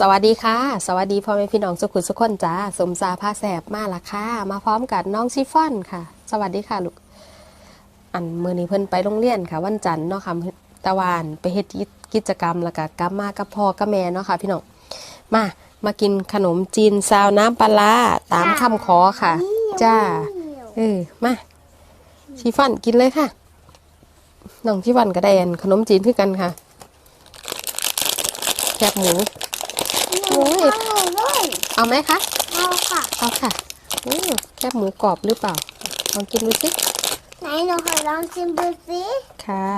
สวัสดีค่ะ สวัสดีพ่อแม่พี่น้องสุขุสุขคนจ้าสมซาผ้าแสบมาละค่ะ มาพร้อมกับน้องชิฟ่อนค่ะ สวัสดีค่ะลูก อันมือนี้เพิ่นไปโรงเรียนค่ะ วันจันทร์เนาะค่ะตะวันไปเฮ็ดกิจกรรมแล้วก็กลับมากับพ่อกับแม่เนาะค่ะ พี่น้องมามากินขนมจีนซาวน้ำปลาตามคำขอค่ะ จ้าเออมาชิฟ่อนกินเลยค่ะน้องชิฟ่อนก็ได้อันขนมจีนคือกันค่ะแคบหมู ยเอาด้วยเอาไหมคะเอาค่ะเอาค่ะอืมแคบหมูกรอบหรือเปล่าลองกินดูสิไหนหนูขอลองชิมดูสิค่ะ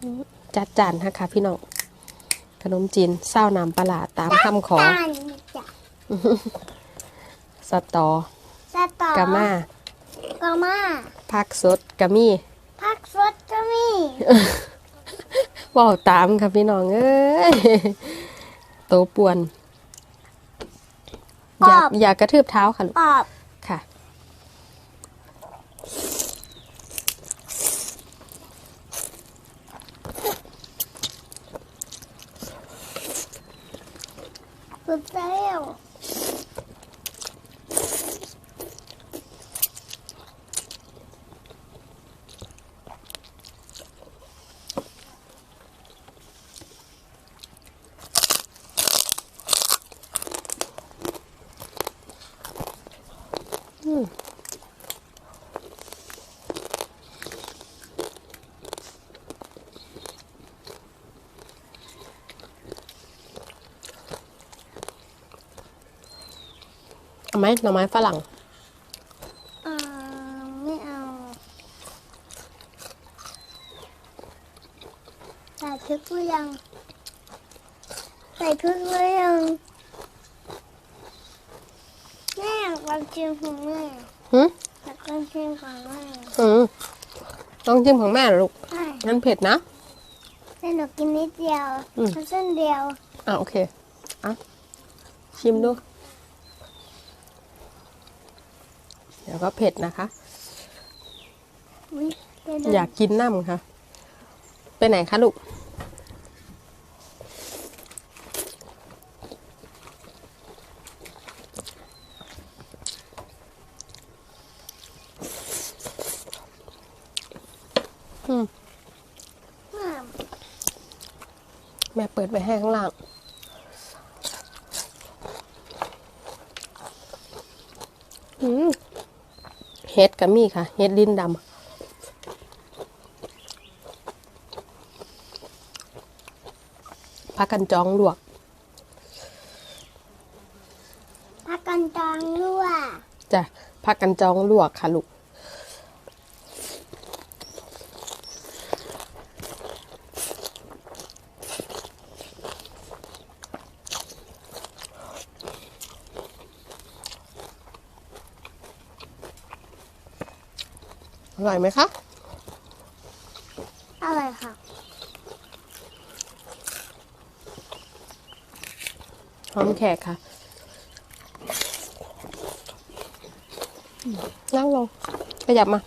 อืมจัดจานค่ะค่ะพี่น้องขนมจีนเศร้าน้ำปลาร้าตามคำขอตาลจ้ะสตอสตอกามากามาผักสดกะมี่ผักสดก็มีบอกตามค่ะพี่น้องเอ้ย โตป่วน อย่าอย่ากระทืบเท้าค่ะลูกกรอบ ค่ะ สุดแล้ว เอาไหมหน่อไม้ฝรั่ง อ่าไม่เอาใส่พริกหรือยังใส่พริกหรือยัง แม่อยากลองชิมของแม่หืมอยากลองชิมของแม่อืมต้องจิ้มของแม่เหรอลูกใช่งั้นเผ็ดนะ แต่หนูกินนิดเดียวอืมแค่เส้นเดียวอะโอเคอะชิมดู เดี๋ยวก็เผ็ดนะคะ อุ๊ยเดี๋วๆอยากกินน้ำค่ะ ไปไหนคะลูก อืม อ่า แม่เปิดไปให้ข้างล่างอืมเฮ็ดกับมี่ค่ะ เฮ็ดดินดำพักกันจองลวกผักกันจองรั่วจ้ะพักกันจองลวกค่ะลูก อร่อยไหมคะอะไรค่ะ หอมแขกค่ะอืมนั่งลง ขยับมา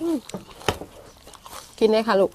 อืมกินได้ค่ะลูก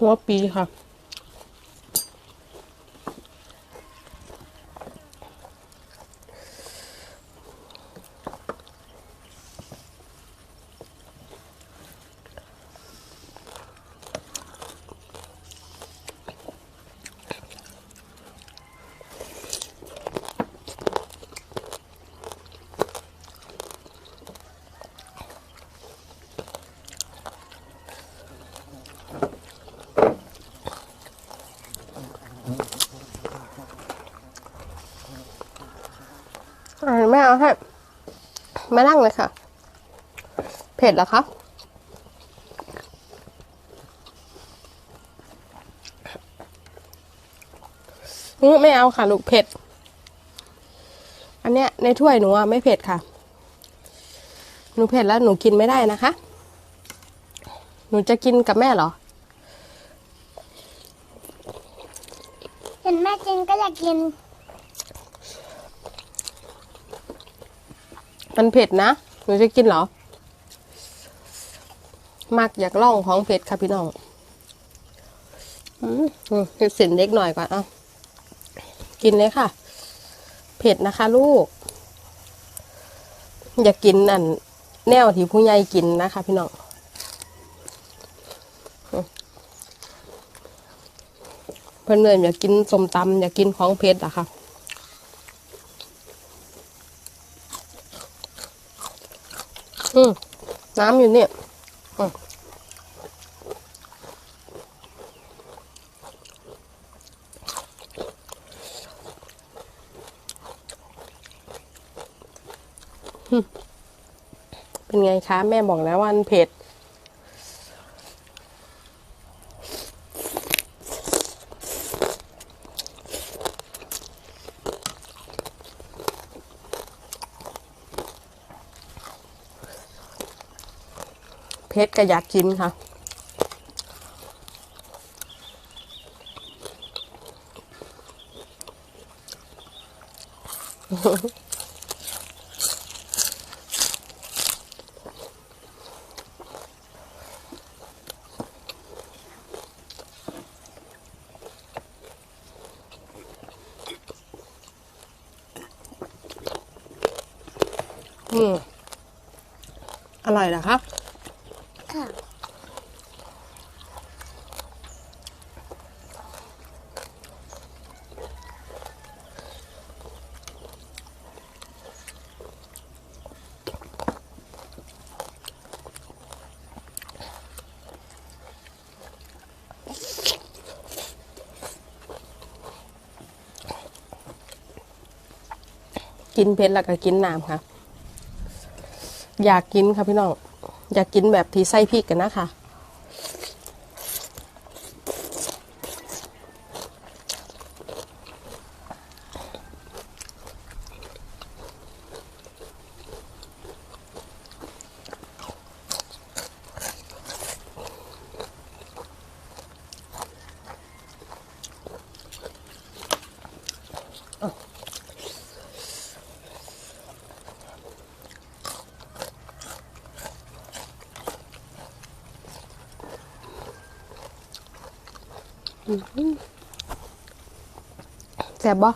หัวปีค่ะ อ่าแม่เอาให้มานั่งเลยค่ะ เผ็ดเหรอคะอืไม่เอาค่ะ ลูกเผ็ด อันเนี้ยในถ้วยหนูอะไม่เผ็ดค่ะ หนูเผ็ดแล้วหนูกินไม่ได้นะคะ หนูจะกินกับแม่เหรอ เห็นแม่กินก็อยากกิน มันเผ็ดนะหนูจะกินเหรอมักอยากล่องของเผ็ดค่ะพี่น้องอืมอืมเส้นเล็กหน่อยก่อนเอากินเลยค่ะ เผ็ดนะคะ ลูก อย่ากินอัน แนวที่ผู้ใหญ่กินนะคะ พี่น้องเพื่อนเอยอยากกินสมตำอยากกินของเผ็ดอะค่ะ อืมน้ำอยู่เนี่ยอืมเป็นไงคะ แม่บอกแล้วว่ามันเผ็ด เผ็ดก็อยากกินค่ะ อืมอร่อยเหรอคะค่ กินเผ็ดแล้วก็กินน้ำค่ะ อยากกินค่ะพี่น้อง อยากกินแบบที่ใส่พริกกันนะคะ แซ่บบ่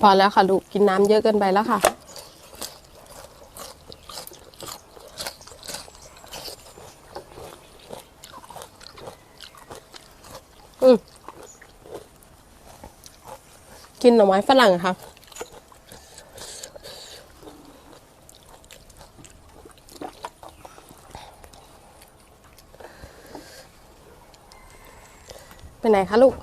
พอแล้วค่ะลูกกินน้ำเยอะเกินไปแล้วค่ะ อืมกินหน่อไม้ฝรั่งอะค่ะเป็นไหนคะลูก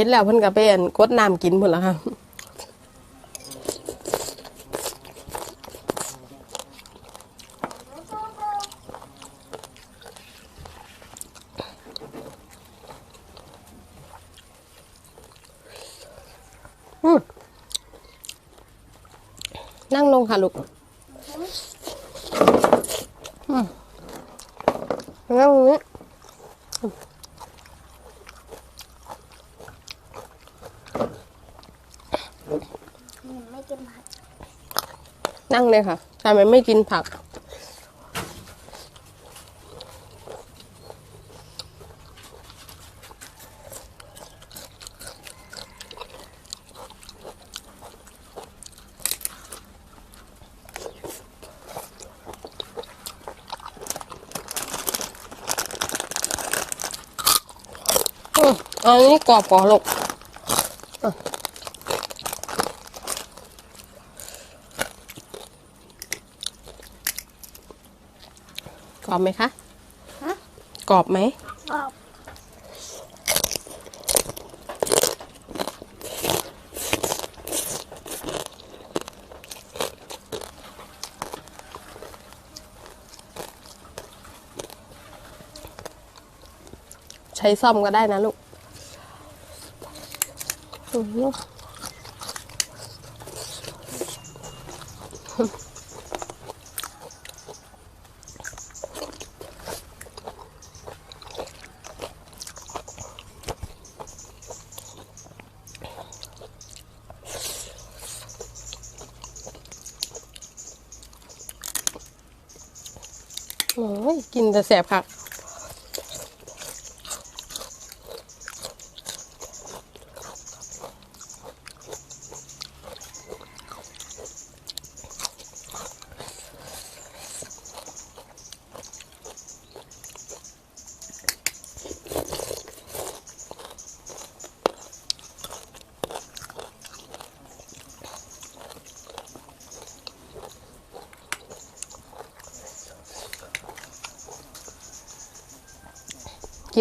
เพชรแล้วเพิ่นก็ไปอันกดน้ำกินหมดแล้วค่ะนั่งลงค่ะลูกอืมนั่งตรงนี้ หนู ไม่กินผักนั่งเลยค่ะทำไมไม่กินผัก อันนี้กรอบกว่าลูกอะก รอบไหมคะฮะ กรอบไหมออกใช้ซ่อมก็ได้นะลูกอืมโอ้ย กินแต่แสบค่ะ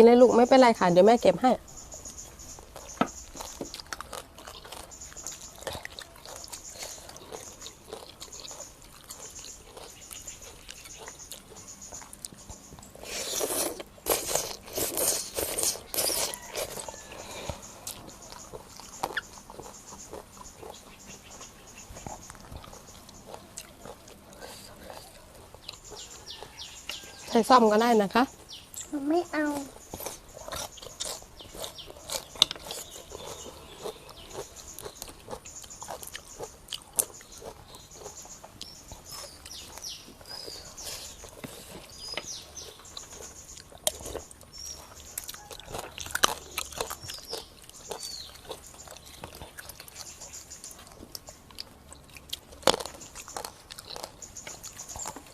กินเลยลูกไม่เป็นไรค่ะ เดี๋ยวแม่เก็บให้ ใช้ซ่อมก็ได้นะคะ หนูไม่เอา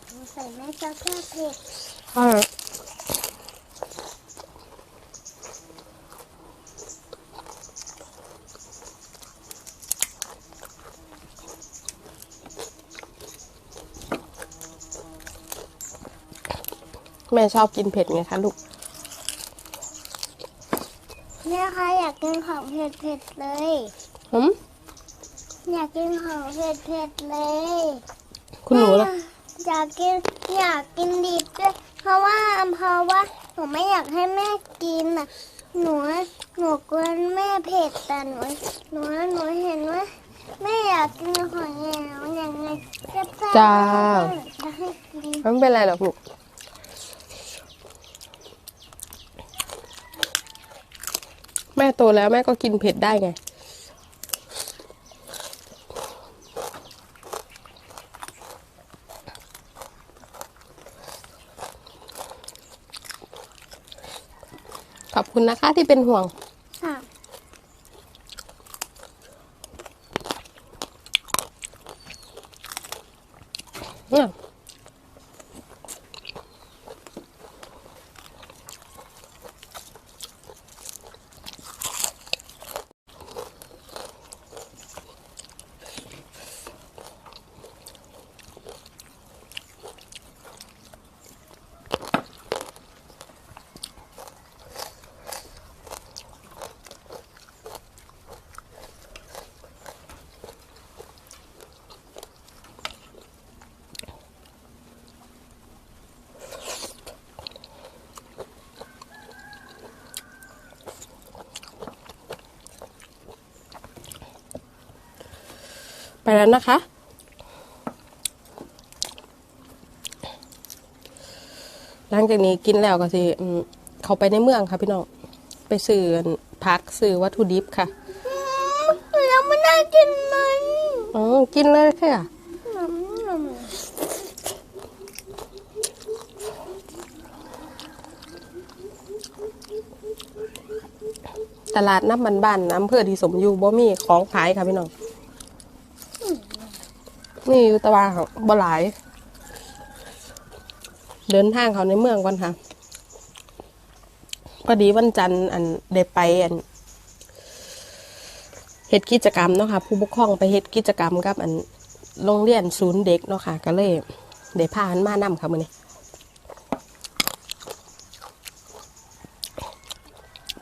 หนูใส่แม่ชอบแค่เผ็ดใช่แม่ชอบกินเผ็ดไงคะลูกแม่คะอยากกินของเผ็ดเผ็ดๆเลยหืมอยากกินของเผ็ดเผ็ดๆเลย คุณหนูล่ะ อยากกินอยากกินดิบด้วย เพราะว่าเพราะว่าหนูไม่อยากให้แม่กินอะหนูหนูกลัวแม่เผ็ดแต่หนูหนูหนูเห็นว่าแม่อยากกินของอย่างอย่างไงแซ่บๆจ้า จะให้กินไม่เป็นไรหรอกลูกแม่โตแล้วแม่ก็กินเผ็ดได้ไง คุณนะคะที่เป็นห่วง ค่ะ เนี่ย ไปแล้วนะคะ หลังจากนี้กินแล้วก็สิอืมเขาไปในเมืองค่ะพี่น้อง ไปซื้อพักซื้อวัตถุดิบค่ะหนูยังไม่ได้กินมันอ๋อกินเลยค่ะอืมอืมตลาดน้ำมันบ้านอำเภอที่สมอยู่บ่มีของขายค่ะพี่น้อง นี่อยู่ตะวันของบ่หลาย เดินทางเขาในเมืองก่อนค่ะ พอดีวันจันทร์อันได้ไปอันเฮ็ดกิจกรรมเนาะค่ะ ผู้ปกครองไปเฮ็ดกิจกรรมกับอันโรงเรียนศูนย์เด็กเนาะค่ะ ก็เลยได้พาอันมานำค่ะมื้อนี้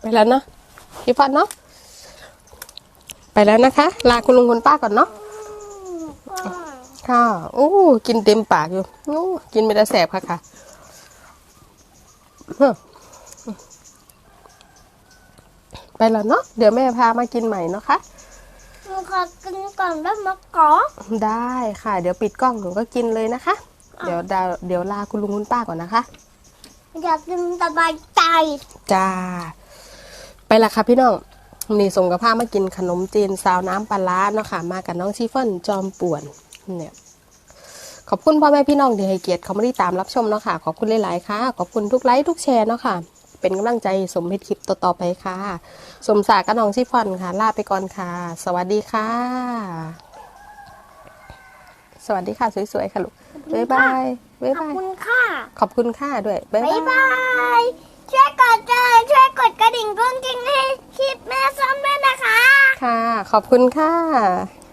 ไปแล้วเนาะพี่ฟันเนาะไปแล้วนะคะ ลาคุณลุงคุณป้าก่อนเนาะ ค่ะโอ้กินเต็มปากอยู่โอ้กินไม่ได้แสบค่ะค่ะเฮ้อไปแล้วเนาะเดี๋ยวแม่พามากินใหม่เนาะค่ะหนูขอกินก่อนได้ไหมกอได้ค่ะ เดี๋ยวปิดกล้องหนูก็กินเลยนะคะ เดี๋ยวดาวเดี๋ยวลาคุณลุงคุณป้าก่อนนะคะ อยากกินสบายใจจ้าไปละค่ะพี่น้องนี่ส่งกับผ้ามากินขนมจีนซาวน้ำปลาร้าเนาะค่ะ มากับน้องชีเฟิลจอมป่วน เนี่ยขอบคุณพ่อแม่พี่น้องที่ให้เกียรติเขามาที่ตามรับชมเนาะค่ะ ขอบคุณหลาย ๆ ค่ะ ขอบคุณทุกไลค์ทุกแชร์เนาะค่ะ เป็นกำลังใจสมเฮ็ดคลิปต่อ ๆ ไปค่ะ สมศาสตร์กับน้องชีฟอนค่ะ ลาไปก่อนค่ะ สวัสดีค่ะ สวัสดีค่ะ สวย ๆ ค่ะลูกบ๊ายบายบ๊ายขอบบายคุณค่ะ ขอบคุณค่ะด้วยบ๊ายบ๊ายบายบาย ช่วยกดเจอช่วยกดกระดิ่งกุ้งกิ้งให้คลิปแม่ซ้ำด้วยนะคะ ค่ะ ขอบคุณค่ะ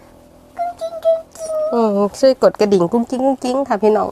กุ้งกิ้งกุ้งกิ้งอืมช่วยกดกระดิ่งกุ้งกิ้งกุ้งกิ้งค่ะพี่น้อง